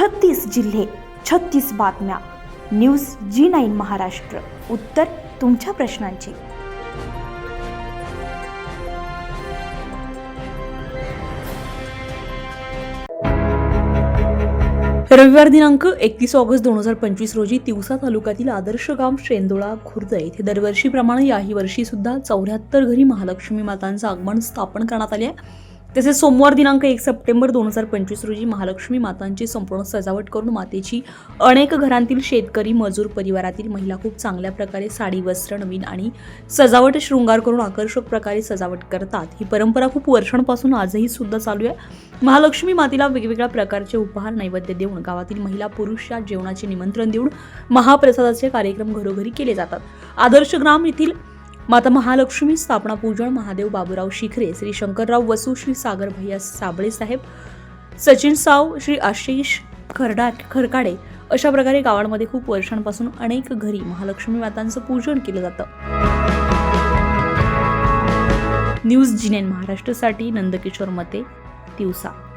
छत्तीस जिल्हे छत्तीस बातम्या. News G nine Maharashtra. उत्तर तुमच्या प्रश्नांची. रविवार दिनांक एकतीस ऑगस्ट दोन हजार पंचवीस रोजी तिवसा तालुक्यातील आदर्श गाव शेंदोळा खुर्द येथे दरवर्षीप्रमाणे याही वर्षी सुद्धा चौऱ्याहत्तर घरी महालक्ष्मी मातांचं आगमन स्थापन करण्यात आले आहे. तसेच सोमवार दिनांक एक सप्टेंबर दोन हजार पंचवीस रोजी महालक्ष्मी मातांची संपूर्ण सजावट करून मातेची अनेक घरांतील शेतकरी मजूर परिवारातील महिला खूप चांगल्या प्रकारे साडी वस्त्र नवीन आणि सजावट शृंगार करून आकर्षक प्रकारे सजावट करतात. ही परंपरा खूप वर्षांपासून आजही सुद्धा चालू आहे. महालक्ष्मी मातेला वेगवेगळ्या प्रकारचे उपहार नैवेद्य देऊन गावातील महिला पुरुष या जेवणाचे निमंत्रण देऊन महाप्रसादाचे कार्यक्रम घरोघरी केले जातात. आदर्श ग्राम येथील माता महालक्ष्मी स्थापना पूजन महादेव बाबूराव शिखरे श्री शंकरराव वसू श्री सागर भैया साबळे साहेब सचिन साव श्री आशिष खरडा खरकाडे अशा प्रकारे गावांमध्ये खूप वर्षांपासून अनेक घरी महालक्ष्मी मातांचं पूजन केलं जातं. न्यूज जिनेन महाराष्ट्रासाठी नंदकिशोर मते दिवसा.